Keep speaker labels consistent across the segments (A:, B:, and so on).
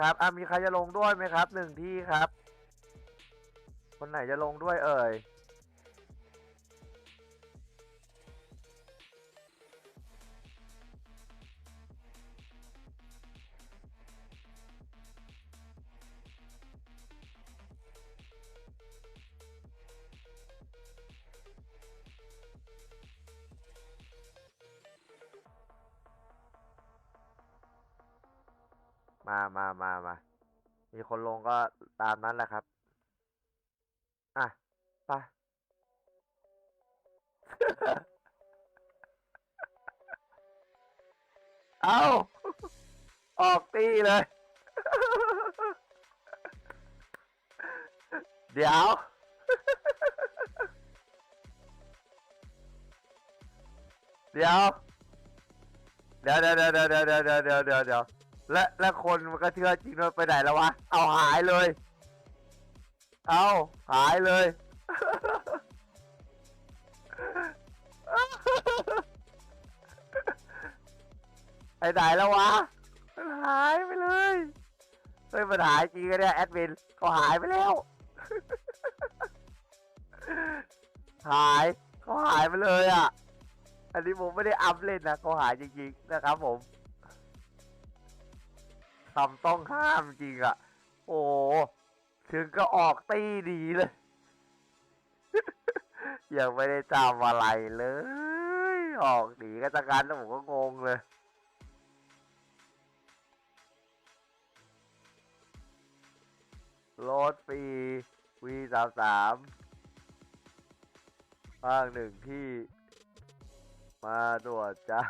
A: ครับอะมีใครจะลงด้วยไหมครับหนึ่งที่ครับ คนไหนจะลงด้วยเอ่ย มามามามา มีคนลงก็ตามนั้นแหละครับ อะไปเอาออกตีเลย เดี๋ยว เดี๋ยว เดี๋ยวเดี๋ยวเดี๋ยวเดี๋ยวเดี๋ยวเดี๋ยวเดี๋ยว และและคนมันก็เชื่อจริงด้วยไปไหนแล้ววะ เอาหายเลย เอาหายเลย ไปไหนแล้ววะมันหายไปเลยเฮ้ยมันหายจริงกันเนี่ยแอดมินเขาหายไปแล้ว หายเขาหายไปเลยอะ อันนี้ผมไม่ได้อัพเล่นนะเขาหายจริงๆนะครับผมำต้องห้ามจริงอะ โอ้ถึงก็ออกตีดีเลย ยังไม่ได้จำอะไรเลย ออกดีก็จะกันแล้วผมก็งงเลยรถฟรีวีสามสามภาคหนึ่งที่ มาตรวจจ้า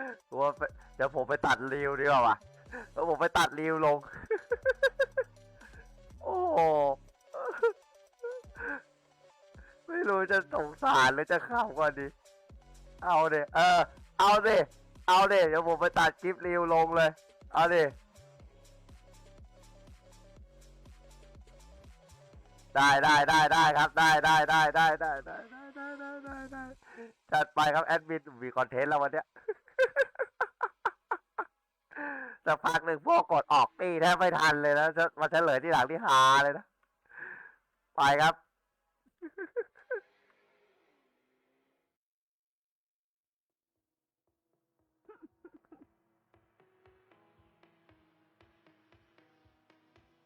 A: ะว่าไปเดี๋ยวผมไปตัดรีวดีกว่าวะแล้วผมไปตัดรีวลง โอ้โหไม่รู้จะสงสารหรือจะขำก่อนดี เอาเดเออ เอาเดเอาเดเดี๋ยวผมไปตัดคลิปรีวลงเลย เอาเดได้ได้ได้ได้ครับได้ได้ได้ได้ได้ได้ได้ได้ได้ได้ได้จัดไปครับแอดมินมีคอนเทนต์แล้ววันเนี้ย สักพักหนึ่งพวกกดออกตีแทบไม่ทันเลยนะจะมาเฉลยที่หลังที่หาเลยนะ ไปครับ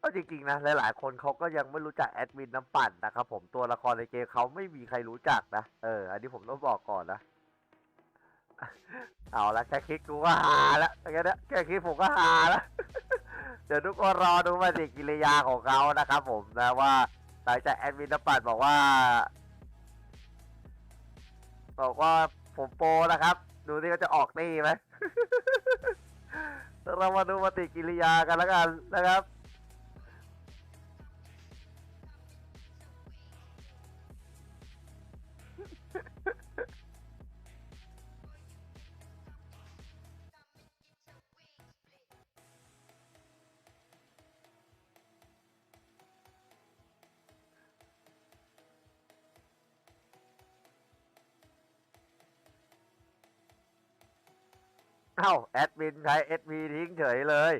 A: ก็จริงๆนะหลายๆคนเขาก็ยังไม่รู้จักแอดมินน้ำปั่นนะครับผมตัวละครในเกมเขาไม่มีใครรู้จักนะ เออ อันนี้ผมต้องบอกก่อนนะ เอาละแค่คิดกูก็หาละแค่านี้แค่คิดผมก็หาละเดี๋ยวทุกคนรอดูปฏิกิริยาของเขานะครับผมนะว่าหลังจากแอดมินนปั่นบอกว่า บอกว่าผมโปรนะครับ ดูที่เขาจะออกตีไหมเรามาดูปฏิกิริยากันแล้วกันนะครับ เอ้าแอดมินใช้เอดมีทิ้งเฉยเลย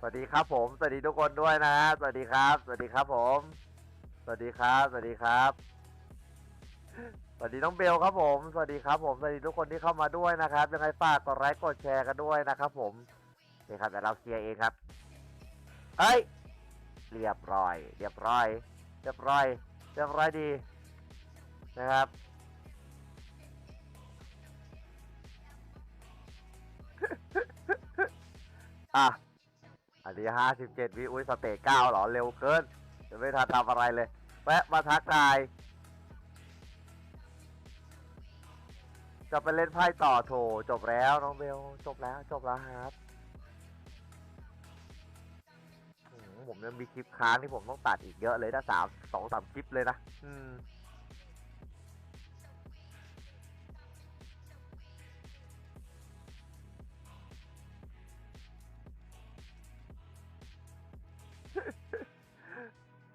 A: สวัสดีครับผม สวัสดีทุกคนด้วยนะ สวัสดีครับ สวัสดีครับผม สวัสดีครับ สวัสดีครับ สวัสดีน้องเบลครับผม สวัสดีครับผมสวัสดีทุกคนที่เข้ามาด้วยนะครับ ยังไงฝากกดไลค์กดแชร์กันด้วยนะครับผมโอเครับเดี๋ยวเราเคลียร์เองครับเอ้ยเรียบร้อย เรียบร้อย เรียบร้อย เรียบร้อยดีนะครับอะอันนี้ห้าสิบเจ็ดวิอุ้ยสเตจเก้าเหรอ เร็วเกินจะไม่ทันทำอะไรเลย แวะมาทักทาย จะไปเล่นไพ่ต่อโถจบแล้วน้องเบลจบแล้วจบแล้วครับผมยังมีคลิปค้างที่ผมต้องตัดอีกเยอะเลยนะสามสองสามคลิปเลยนะ อืม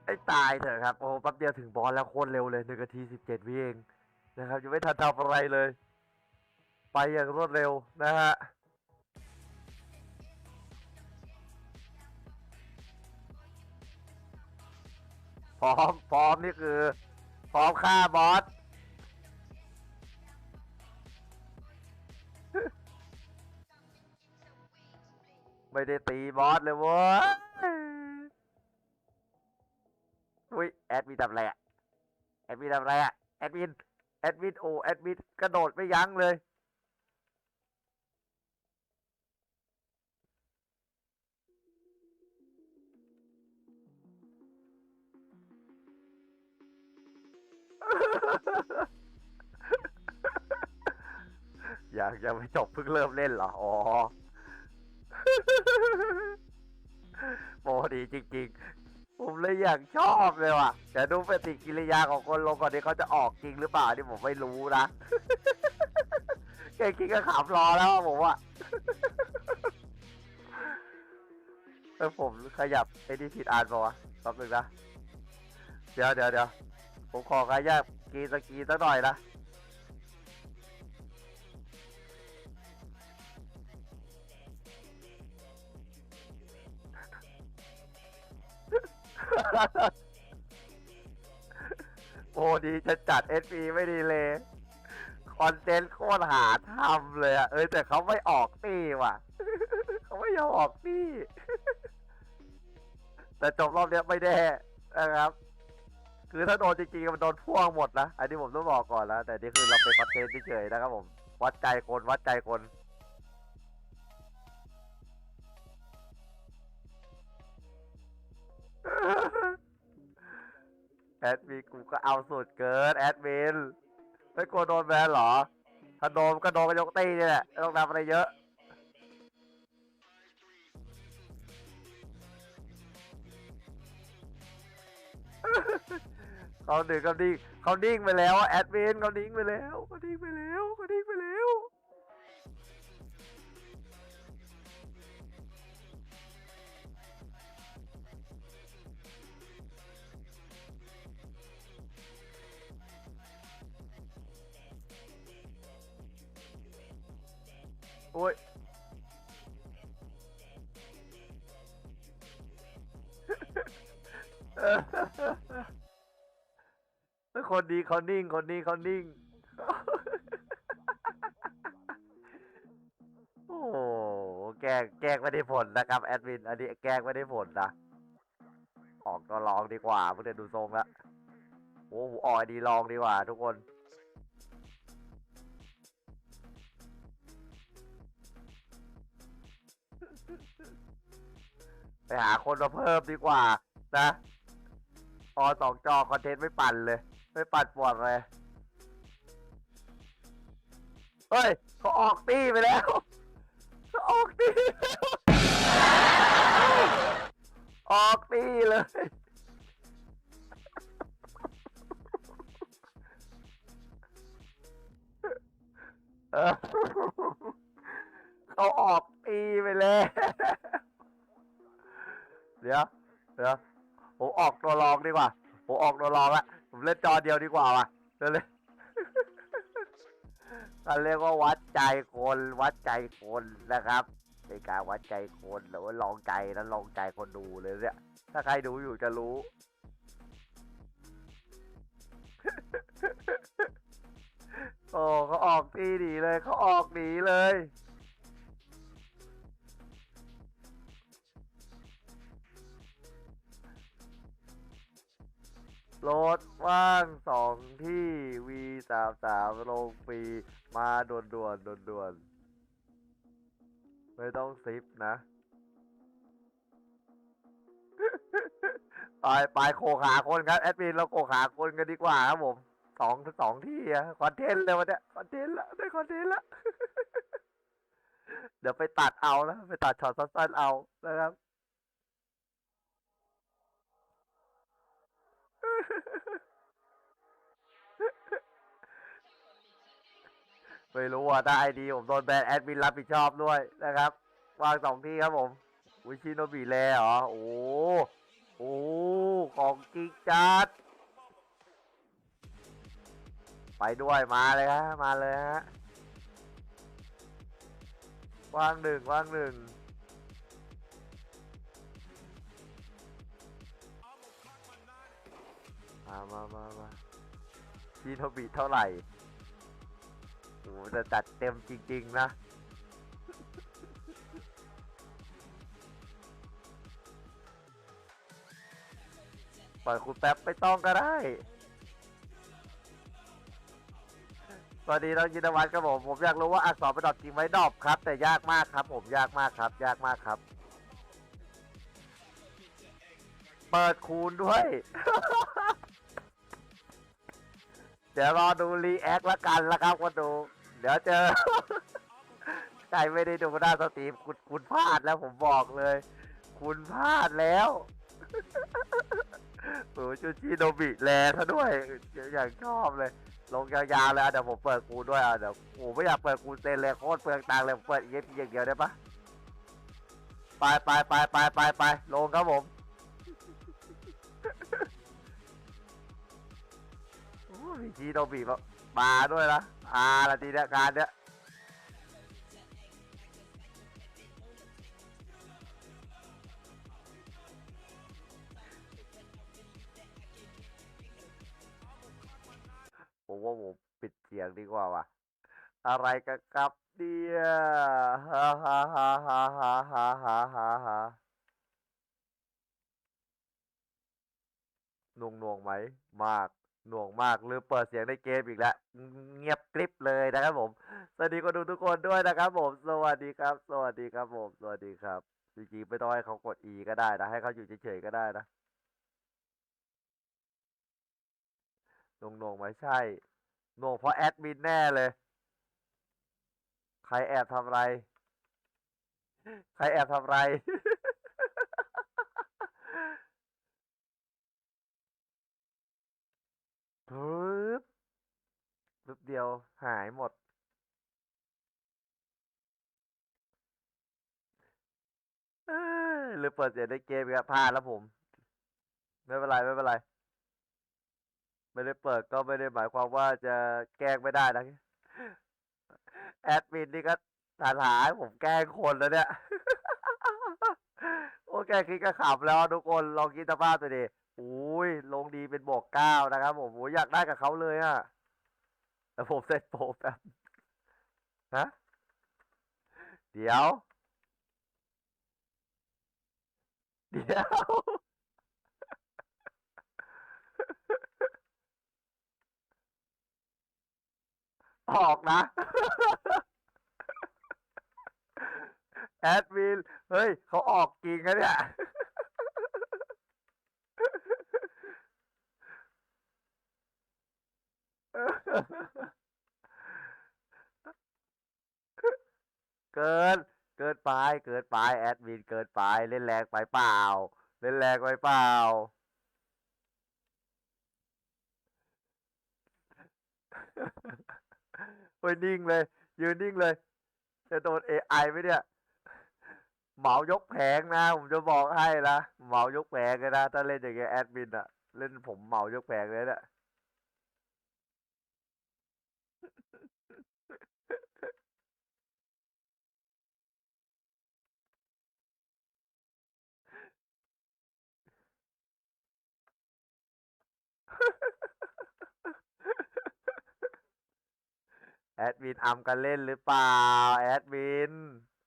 A: ไอ้ตายเถอะครับ โอ้แป๊บเดียวถึงบอลแล้วโคตรเร็วเลยหนึ่งนาทีสิบเจ็ดวิเองนะครับยังไม่ทันทำอะไรเลย ไปอย่างรวดเร็วนะฮะพร้อมพร้อมนี่คือ พร้อมฆ่าบอสไม่ได้ตีบอสเลยเว้ยอุ้ยแอดมินทำอะไรอะแอดมินทำอะไรอะแอดมิน แอดมินโอแอดมินกระโดดไม่ยั้งเลย อยากยังไม่จบเพิ่งเริ่มเล่นเหรอ อ๋อ โมดีจริงๆ ผมเลยอยากชอบเลยว่ะเดี๋ยวดูปฏิกิริยาของคนลงก่อนที่เขาจะออกจริงหรือเปล่าที่ผมไม่รู้นะแค่คิดก็ขำรอแล้วผมว่าเออผมขยับไอ้นี่ผิดอ่านป่าวะแป๊บนึงนะ เดี๋ยวเดี๋ยวเดี๋ยว ผมขอขยับกีสกีสักหน่อยนะโอ้ดีจะจัดเอสพีไม่ดีเลย คอนเทนต์โคตรหาทำเลยอะเออแต่เขาไม่ออกตี้ว่ะ เขาไม่ยอมออกตี้ แต่จบรอบเนี้ยไม่แน่นะครับ คือถ้าโดนจริงๆมันโดนพ่วงหมดนะอันนี้ผมต้องบอกก่อนแล้วแต่นี่คือเราเป็นคอนเทนต์เฉยๆนะครับผมวัดใจคนวัดใจคนแอดมินกูก็เอาสุดเกินแอดมินไม่กลัวโดนแบนเหรอ ถ้าโดนก็โดนกันยกตีนี่แหละต้องทำอะไรเยอะ เขาดึงเขาดิ้งเขาดิ้งไปแล้วแอดมินเขาดิ้งไปแล้วเขาดิ้งไปแล้วเขาดิ้งไปแล้วโอ้ย คนดีเขานิ่ง คนดีเขานิ่ง โอ้โหแกล้งแกล้งไม่ได้ผลนะครับแอดมิน อันนี้แกล้งไม่ได้ผลนะ ออกตัวลองดีกว่าเพื่อนดูทรงละโอ้โหออกดีลองดีกว่า ทุกคนไปหาคนมาเพิ่มดีกว่า นะออสองจอคอนเทนต์ไม่ปั่นเลย ไม่ปั่นปวดเลย เฮ้ยเขาออกตี้ไปแล้วเขาออกตี้ออกตี้เลยเออเขาออกตีไปแล้ว เดี๋ยว เดี๋ยว ผมออกตัวรองดีกว่า ผมออกตัวรองละ ผมเล่นจอเดียวดีกว่าว่ะเร็วเลยเขาเรียกว่าวัดใจคนวัดใจคนนะครับในการวัดใจคนหรือว่าลองใจนั้นลองใจคนดูเลยเนี่ยถ้าใครดูอยู่จะรู้ โอ้เขาออกที่ดีเลยเขาออกหนีเลย รถว่างสองที่วีสามสามลงฟรีมาด่วนด่วนด่วนด่วนไม่ต้องซิปนะ ไปไปโขกหาคนครับ แอดมินเราโขกหาคนกันดีกว่าครับผมสองสองที่อะคอนเทนต์เลยวันเนี้ยคอนเทนต์ละได้คอนเทนต์ละ เดี๋ยวไปตัดเอานะ ไปตัดช็อตสั้นๆเอานะครับ ไม่รู้ว่าถ้าไอดีผมโดนแบนแอดมินรับผิดชอบด้วยนะครับ วางสองที่ครับผมอุชิโนบิแลเหรอ โอ้โหอ้ของจริงจัด ไปด้วยมาเลยฮะมาเลยฮะว่างหนึ่งว่างหนึ่งมามามามาชีโนบิเท่าไหร่ โอ้โหจะจัดเต็มจริง ๆ นะ ปล่อยคุณแป๊บไม่ต้องก็ได้สวัสดีน้องยินวัฒน์ครับผมผมอยากรู้ว่าอักษรประดอบจริงไหมดอบครับ แต่ยากมากครับ ผมยากมากครับ ยากมากครับ เปิดคูณด้วย เดี๋ยวรอดูรีแอคละกันละครับคนดู เดี๋ยวเจอ ใครไม่ได้ดูหน้าสตรีมคุณคุณพลาดแล้วผมบอกเลย คุณพลาดแล้วโอ้ชูชิโนบิแลซะด้วยอย่างชอบเลย ลงยาวๆเลยอะเดี๋ยวผมเปิดกูด้วยอะเดี๋ยวโอ้ไม่อยากเปิดกูเซนเลยโคตรเปลืองตังค์เลยเปิดเอฟอย่างเดียวได้ปะไปไปไปไปไปไปลงครับผม โอ้ยชีโนบิมาด้วยนะอาละทีเนี้ยการเนี้ยผมว่าผมปิดเสียงดีกว่าว่ะ อะไรกันครับเนี่ยฮ่าฮ่าฮ่าฮ่าฮ่าฮ่าฮ่าฮ่าฮ่าหน่วงหน่วงไหม มาก หน่วงมากลืมเปิดเสียงในเกมอีกแล้วเงียบกริบเลยนะครับผม สวัสดีคนดูทุกคนด้วยนะครับผม สวัสดีครับ สวัสดีครับผม สวัสดีครับจริงๆไม่ต้องให้เขากด E ก็ได้นะ ให้เขาอยู่เฉยๆก็ได้นะหน่วงหน่วงไหมใช่หน่วงเพราะแอดมินแน่เลย ใครแอบทำไร ใครแอบทำไร ปึ๊บปึ๊บเดียวหายหมด หรือเปิดเสียงในเกมครับพลาดแล้วผม ไม่เป็นไรไม่เป็นไร ไม่ได้เปิดก็ไม่ได้หมายความว่าจะแกล้งไม่ได้นะ แอดมินนี่ก็ฐานหาให้ผมแกล้งคนแล้วเนี่ย โอ้แกคิดก็ขำแล้วทุกคนลองคิดสภาพตัวดิ อุ้ยลงดีเป็นบวกเก้านะครับผมโอ้ยอยากได้กับเขาเลยอะแต่ผมเซ็ตโปรแป๊บฮะเดี๋ยว เดี๋ยว ออกนะ แอดมิน เฮ้ย เขาออกจริงนะเนี่ย เกิน เกินไป เกินไป แอดมิน เกินไป เล่นแรงไปเปล่า เล่นแรงไปเปล่า โอ้ยนิ่งเลย ยืนนิ่งเลย จะโดน AI ไอไหมเนี่ย เหมายกแผงนะ ผมจะบอกให้นะ เหมายกแผงเลยนะ ถ้าเล่นอย่างเงี้ยแอดมินอะเล่นผมเหมายกแผงเลยเนี่ย แอดมินอัมกันเล่นหรือเปล่า แอดมิน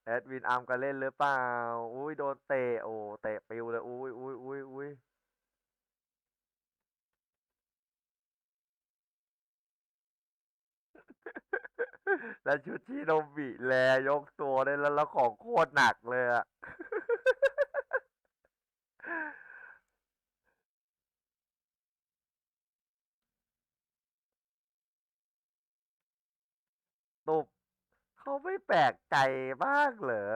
A: แอดมินอัมกันเล่นหรือเปล่า อุ้ยโดนเตะโอ้เตะปิวเลยอุ้ยอุ้ยอุ้ยอุ้ยแล้วชุดที่โนบิแลยกตัวได้แล้วแล้วของโคตรหนักเลยอะ ตุบ เขาไม่แปลกใจบ้างเหรอ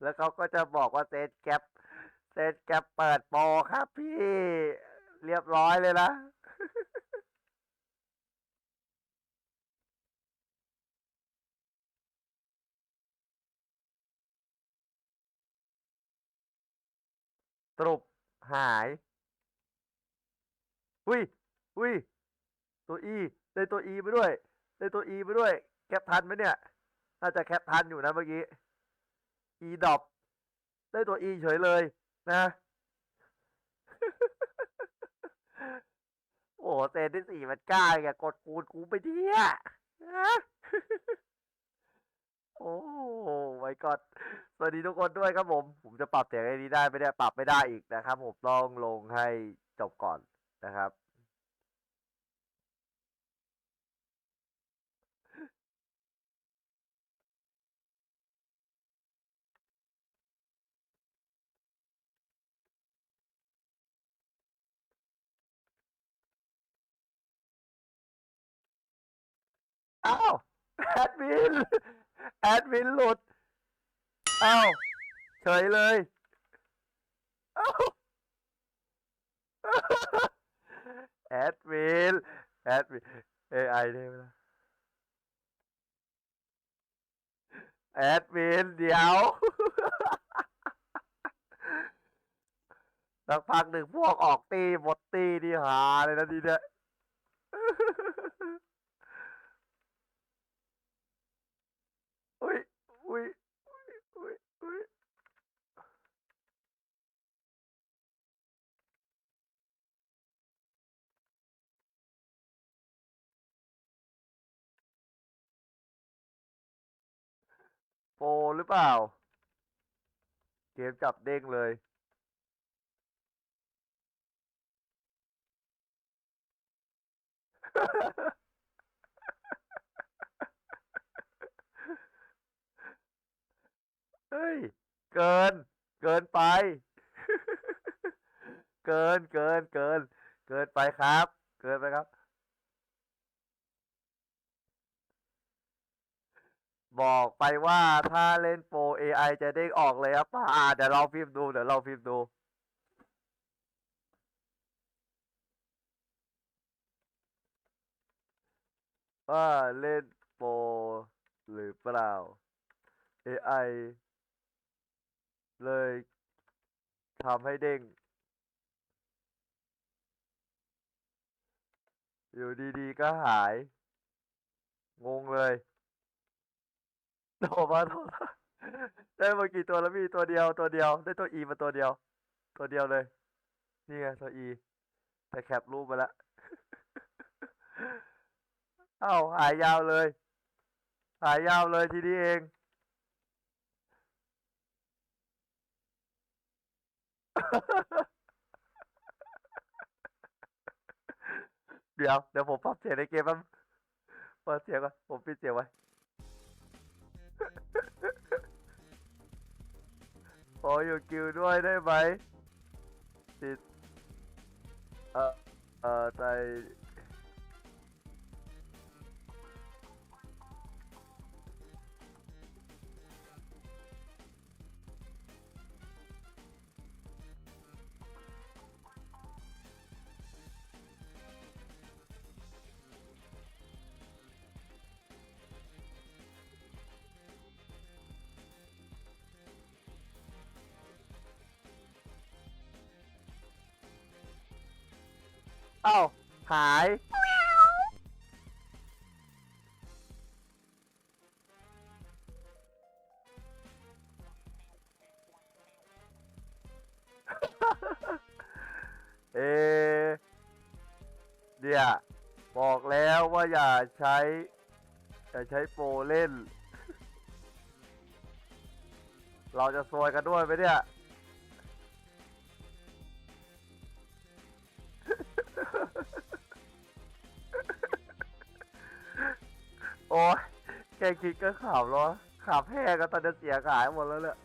A: แล้วเขาก็จะบอกว่าเซตแกปเซตแกปเปิดโปรครับพี่เรียบร้อยเลยนะสรุปหาย อุ้ย อุ้ย ตัวอี ได้ตัวอีมาด้วย ได้ตัวอีมาด้วยแคปทันไหมเนี่ย น่าจะแคปทันอยู่นะเมื่อกี้อีดอบได้ตัวอีเฉยเลยนะ โอ้โหเซนที่สี่มันกล้าแกกดคูณกูไปเที่ยนะโอ้ไว้ก่อนสวัสดีทุกคนด้วยครับผม ผมจะปรับเสียงไอ้นี้ได้ไม่ได้ปรับไม่ได้อีกนะครับ ผมต้องลงให้จบก่อนนะครับ อ้าวแอดมินแอดมินหลุดอ้าวเฉยเลยอ้าวแอดมินแอดมิน AI ได้ไหมล่ะแอดมินเดี๋ยวสักพักหนึ่งพวกออกตีหมดตีนี่หาเลยนะทีเนี้ย อุ้ยอุ้ยอุ้ยอุ้ยโปรหรือเปล่า เกมจับเด้งเลยฮ เฮ้ย เกิน เกินไป เกิน เกิน เกิน เกินไปครับ เกินไปครับ บอกไปว่าถ้าเล่นโปร AI จะเด้งออกเลยครับป้าอ่าเดี๋ยวเราพิมพ์ดู เดี๋ยวเราพิมพ์ดูว่าเล่นโปรหรือเปล่า AI เลยทำให้เด้ง อยู่ดีๆ ก็หาย งงเลยโทรมาโทรมาได้มากี่ตัวแล้วพี่ตัวเดียวตัวเดียว ได้ตัว E มาตัวเดียว ตัวเดียวเลย นี่ไงตัว E แต่แคปรูปมาแล้วเอ้าหายยาวเลย หายยาวเลยทีนี้เอง เดี๋ยวเดี๋ยวผมปรับเสียงในเกมแป๊บเปิดเสียงก่อนผมปิดเสียงไว้ ขออยู่กิวด้วยได้ไหมติดเอ่อเอ่อใจ อ้าหาย เอเนี่ยบอกแล้วว่าอย่าใช้ อย่าใช้โปรเล่น เราจะซวยกันด้วยไหมเนี่ย ค่คิดก็ขำแล้วขำแพ้ก็ตอนจะเสียขายหมดแล้วเนี่ย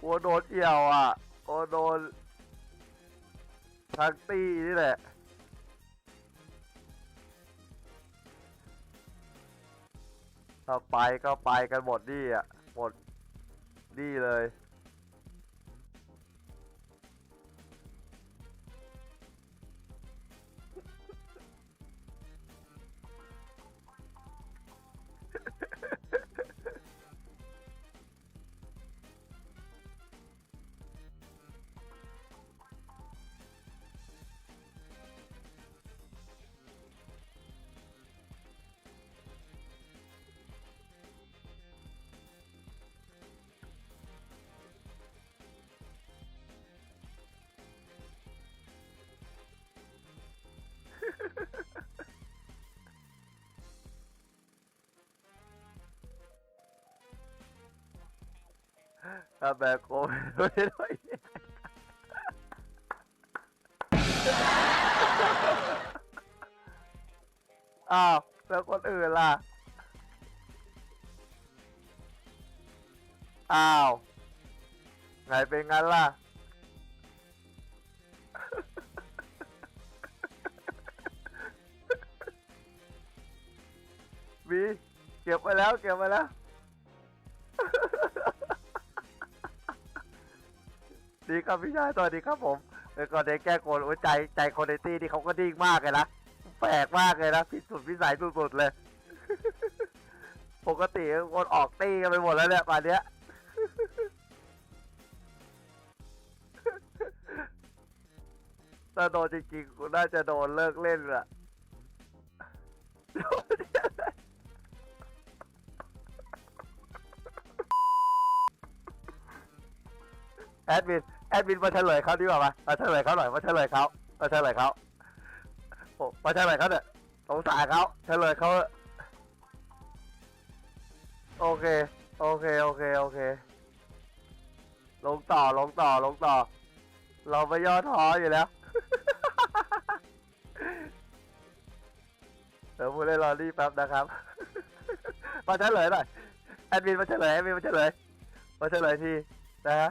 A: กลัวโดนเอี่ยวอะกลัวโดนทางตี้นี่แหละถ้าไปก็ไปกันหมดนี่อะ หมดนี่เลย ถ้าแบกโกไม่ด้วยอ้าวแล้วคนอื่นล่ะ อ้าวไงเป็นงั้นล่ะวีเก็บไว้แล้วเก็บไว้แล้ว ดีครับพี่ชายสวัสดีครับผมเออก่อนเด็กแก้โกนโอ้ยใจใจคนในตี้นี่เขาก็ดิ้งมากเลยนะแปลกมากเลยนะพิสุดพิสัยสุดๆเลย ปกติคนออกตี้กันไปหมดแล้วเนี่ยป่านเนี้ยถ้าโดนจริงๆกูน่าจะโดนเลิกเล่นละแอดมิน แอดมินมาเฉลยเขาดีกว่ามามาเฉลยเขาหน่อยมาเฉลยเขามาเฉลยเขาโอ้มาเฉลยเขาเนี่ยสงสารเขาเฉลยเขาโอเค โอเค โอเค โอเค ลงต่อ ลงต่อ ลงต่อ เราไม่ย่อท้ออยู่แล้ว เดี๋ยวพูดเล่นรอรี่แป๊บนะครับ มาเฉลยหน่อย แอดมินมาเฉลย แอดมินมาเฉลย มาเฉลยทีนะฮะ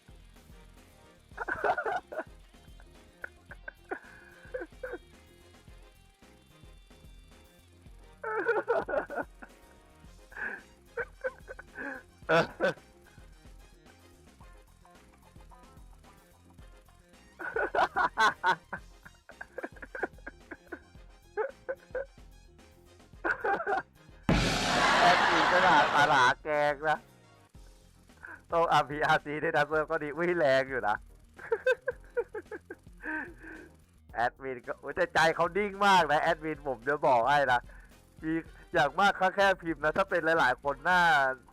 A: ต้อง RPRC ด้วยนะเซิร์ฟก็ดีวิ่งแรงอยู่นะ แอดมินก็โอ้ยแต่ใจเขานิ่งมากนะ แอดมินผมจะบอกให้นะมีอย่างมากเขาแค่พิมพ์นะ ถ้าเป็นหลาย ๆ คนน่า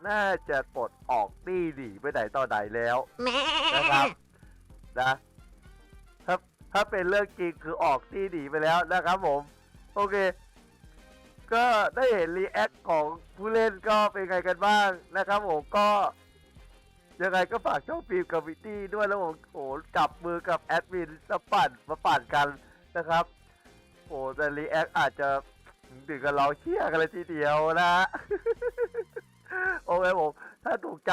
A: น่าจะปลดออกตี้หนีไปไหนต่อไหนแล้วนะครับนะถ้าถ้าเป็นเรื่องจริงคือออกตี้หนีไปแล้วนะครับผม โอเคก็ได้เห็นรีแอคของผู้เล่นก็เป็นไงกันบ้างนะครับผมก็ ยังไงก็ฝากช่องฟิล์มกับวิตี้ด้วยแล้วผมโอ้จับมือกับแอดมินมาปั่นมาปั่นกันนะครับ โอ้แต่รีแอคอาจจะถึงกับเราเชี่ยกันเลยทีเดียวนะโอเคผมถ้าถูกใจ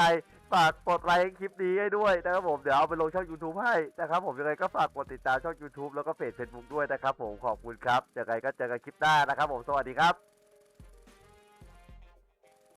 A: ฝากกดไลค์คลิปนี้ให้ด้วยนะครับผมเดี๋ยวเอาไปลงช่อง YouTube ให้นะครับผมยังไงก็ฝากกดติดตามช่อง YouTube แล้วก็เพจ Facebook ด้วยนะครับผมขอบคุณครับยังไงก็เจอกันคลิปหน้านะครับผมสวัสดีครับ